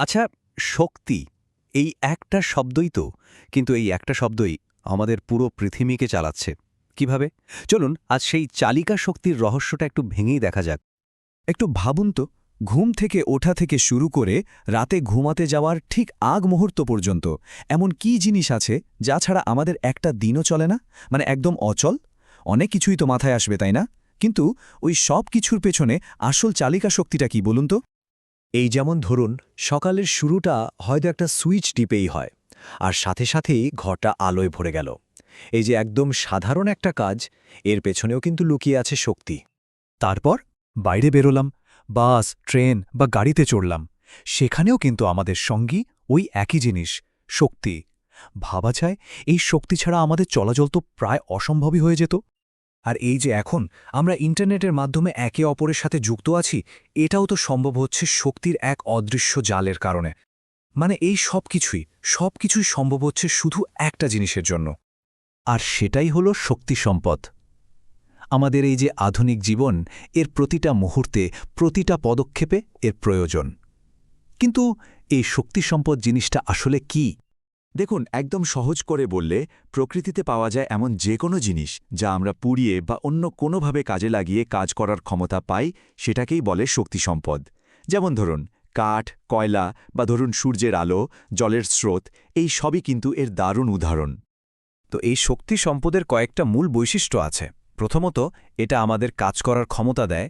আচ্ছা শক্তি, এই একটা শব্দই তো, কিন্তু এই একটা শব্দই আমাদের পুরো পৃথিবীকে চালাচ্ছে। কীভাবে? চলুন, আজ সেই চালিকা শক্তির রহস্যটা একটু ভেঙেই দেখা যাক। একটু ভাবুন তো, ঘুম থেকে ওঠা থেকে শুরু করে রাতে ঘুমাতে যাওয়ার ঠিক আগ মুহূর্ত পর্যন্ত এমন কি জিনিস আছে যা ছাড়া আমাদের একটা দিনও চলে না? মানে একদম অচল? অনেক কিছুই তো মাথায় আসবে, তাই না? কিন্তু ওই সব কিছুর পেছনে আসল চালিকা শক্তিটা কি, বলুন তো? এই যেমন ধরুন, সকালের শুরুটা হয়তো একটা সুইচ টিপেই হয়, আর সাথে সাথেই ঘরটা আলোয় ভরে গেল। এই যে একদম সাধারণ একটা কাজ, এর পেছনেও কিন্তু লুকিয়ে আছে শক্তি। তারপর বাইরে বেরোলাম, বাস, ট্রেন বা গাড়িতে চড়লাম। সেখানেও কিন্তু আমাদের সঙ্গী ওই একই জিনিস, শক্তি। ভাবা যায়, এই শক্তি ছাড়া আমাদের চলাচল তো প্রায় অসম্ভবই হয়ে যেত। আর এই যে এখন, আমরা ইন্টারনেটের মাধ্যমে একে অপরের সাথে যুক্ত আছি, এটাও তো সম্ভব হচ্ছে শক্তির এক অদৃশ্য জালের কারণে। মানে এই সব কিছুই সব কিছুই সম্ভব হচ্ছে শুধু একটা জিনিসের জন্য। আর সেটাই হলো শক্তি সম্পদ। আমাদের এই যে আধুনিক জীবন, এর প্রতিটা মুহূর্তে, প্রতিটা পদক্ষেপে এর প্রয়োজন। কিন্তু এই শক্তি সম্পদ জিনিসটা আসলে কি? দেখুন, একদম সহজ করে বললে, প্রকৃতিতে পাওয়া যায় এমন যে কোনো জিনিস যা আমরা পুড়িয়ে বা অন্য কোনোভাবে কাজে লাগিয়ে কাজ করার ক্ষমতা পাই, সেটাকেই বলে শক্তি সম্পদ। যেমন ধরুন, কাঠ, কয়লা বা ধরুন সূর্যের আলো, জলের স্রোত, এই সবই কিন্তু এর দারুণ উদাহরণ। তো এই শক্তি সম্পদের কয়েকটা মূল বৈশিষ্ট্য আছে। প্রথমত, এটা আমাদের কাজ করার ক্ষমতা দেয়,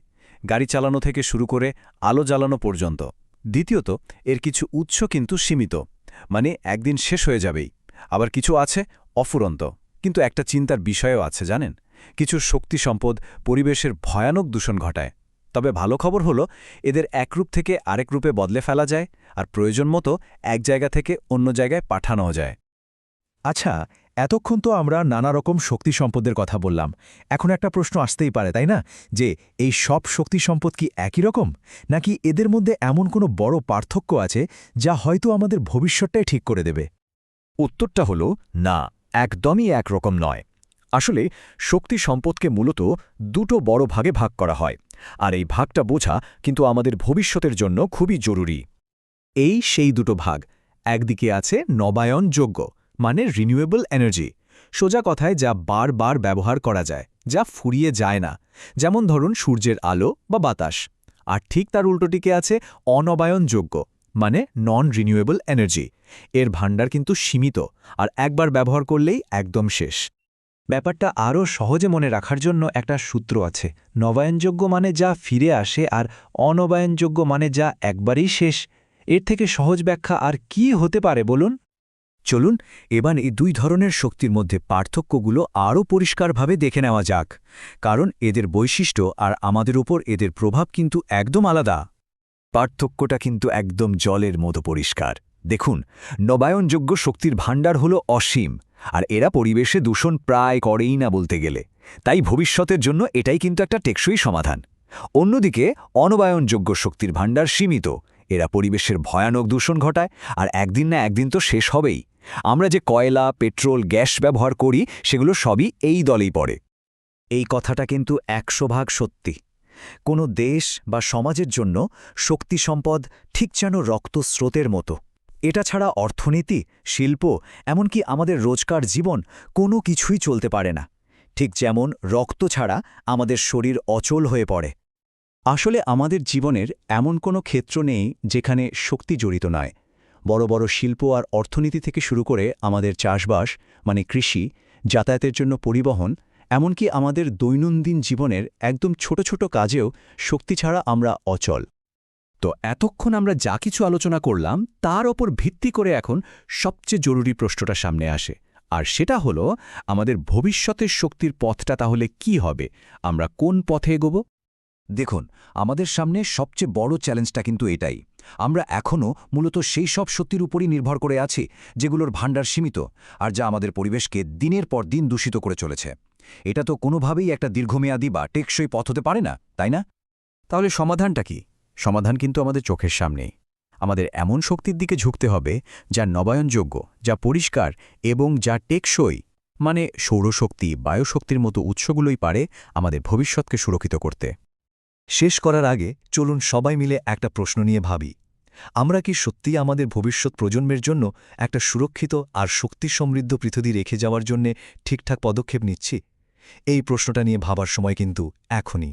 গাড়ি চালানো থেকে শুরু করে আলো জ্বালানো পর্যন্ত। দ্বিতীয়ত, এর কিছু উৎস কিন্তু সীমিত। মানে একদিন শেষ হয়ে যাবেই। আবার কিছু আছে অফুরন্ত। কিন্তু একটা চিন্তার বিষয়ও আছে, জানেন? কিছু শক্তি সম্পদ পরিবেশের ভয়ানক দূষণ ঘটায়। তবে ভালো খবর হলো, এদের একরূপ থেকে আরেক রূপে বদলে ফেলা যায়, আর প্রয়োজন মতো এক জায়গা থেকে অন্য জায়গায় পাঠানো যায়। আচ্ছা এতক্ষণ তো আমরা নানা রকম শক্তি সম্পদের কথা বললাম। এখন একটা প্রশ্ন আসতেই পারে, তাই না? যে, এই সব শক্তি সম্পদ কি একই রকম? নাকি এদের মধ্যে এমন কোনো বড় পার্থক্য আছে যা হয়তো আমাদের ভবিষ্যৎটাই ঠিক করে দেবে? উত্তরটা হল, না, একদমই একরকম নয়। আসলে, শক্তি সম্পদকে মূলত দুটো বড় ভাগে ভাগ করা হয়। আর এই ভাগটা বোঝা কিন্তু আমাদের ভবিষ্যতের জন্য খুবই জরুরি। এই সেই দুটো ভাগ। একদিকে আছে নবায়নযোগ্য। মানে রিনিউয়েবল এনার্জি সোজা কথায় যা বারবার ব্যবহার করা যায়, যা ফুরিয়ে যায় না। যেমন ধরুন সূর্যের আলো বা বাতাস। আর ঠিক তার উল্টোটিকে আছে অনবায়নযোগ্য মানে নন রিনিউয়েবল এনার্জি এর ভাণ্ডার কিন্তু সীমিত, আর একবার ব্যবহার করলেই একদম শেষ। ব্যাপারটা আরও সহজে মনে রাখার জন্য একটা সূত্র আছে, নবায়নযোগ্য মানে যা ফিরে আসে আর অনবায়নযোগ্য মানে যা একবারই শেষ। এর থেকে সহজ ব্যাখ্যা আর কি হতে পারে বলুন? চলুন, এবার এই দুই ধরনের শক্তির মধ্যে পার্থক্যগুলো আরও পরিষ্কারভাবে দেখে নেওয়া যাক, কারণ এদের বৈশিষ্ট্য আর আমাদের উপর এদের প্রভাব কিন্তু একদম আলাদা। পার্থক্যটা কিন্তু একদম জলের মতো পরিষ্কার। দেখুন, নবায়নযোগ্য শক্তির ভাণ্ডার হল অসীম, আর এরা পরিবেশে দূষণ প্রায় করেই না বলতে গেলে। তাই ভবিষ্যতের জন্য এটাই কিন্তু একটা টেকসই সমাধান। অন্যদিকে, অনবায়নযোগ্য শক্তির ভাণ্ডার সীমিত, এরা পরিবেশের ভয়ানক দূষণ ঘটায়, আর একদিন না একদিন তো শেষ হবেই। আমরা যে কয়লা, পেট্রোল, গ্যাস ব্যবহার করি, সেগুলো সবই এই দলেই পড়ে। এই কথাটা কিন্তু একশো ভাগ সত্যি। কোনো দেশ বা সমাজের জন্য শক্তি সম্পদ ঠিক যেন রক্তস্রোতের মতো। এটা ছাড়া অর্থনীতি, শিল্প, এমনকি আমাদের রোজকার জীবন কোনো কিছুই চলতে পারে না। ঠিক যেমন রক্ত ছাড়া আমাদের শরীর অচল হয়ে পড়ে। আসলে আমাদের জীবনের এমন কোনো ক্ষেত্র নেই যেখানে শক্তি জড়িত নয়। বড় বড় শিল্প আর অর্থনীতি থেকে শুরু করে আমাদের চাষবাস মানে কৃষি, যাতায়াতের জন্য পরিবহন, এমনকি আমাদের দৈনন্দিন জীবনের একদম ছোট ছোট কাজেও শক্তি ছাড়া আমরা অচল। তো এতক্ষণ আমরা যা কিছু আলোচনা করলাম, তার ওপর ভিত্তি করে এখন সবচেয়ে জরুরি প্রশ্নটা সামনে আসে। আর সেটা হলো, আমাদের ভবিষ্যতের শক্তির পথটা তাহলে কি হবে? আমরা কোন পথে এগোব? দেখুন, আমাদের সামনে সবচেয়ে বড় চ্যালেঞ্জটা কিন্তু এটাই। আমরা এখনও মূলত সেই সব শক্তির উপরই নির্ভর করে আছি, যেগুলোর ভাণ্ডার সীমিত আর যা আমাদের পরিবেশকে দিনের পর দিন দূষিত করে চলেছে। এটা তো কোনোভাবেই একটা দীর্ঘমেয়াদী বা টেকসই পথ হতে পারে না, তাই না? তাহলে সমাধানটা কি? সমাধান কিন্তু আমাদের চোখের সামনেই। আমাদের এমন শক্তির দিকে ঝুঁকতে হবে যা নবায়নযোগ্য, যা পরিষ্কার এবং যা টেকসই। মানে সৌরশক্তি, বায়ুশক্তির মতো উৎসগুলোই পারে আমাদের ভবিষ্যৎকে সুরক্ষিত করতে। শেষ করার আগে চলুন সবাই মিলে একটা প্রশ্ন নিয়ে ভাবি। আমরা কি সত্যিই আমাদের ভবিষ্যৎ প্রজন্মের জন্য একটা সুরক্ষিত আর শক্তি সমৃদ্ধ পৃথিবী রেখে যাওয়ার জন্যে ঠিকঠাক পদক্ষেপ নিচ্ছি? এই প্রশ্নটা নিয়ে ভাবার সময় কিন্তু এখনই।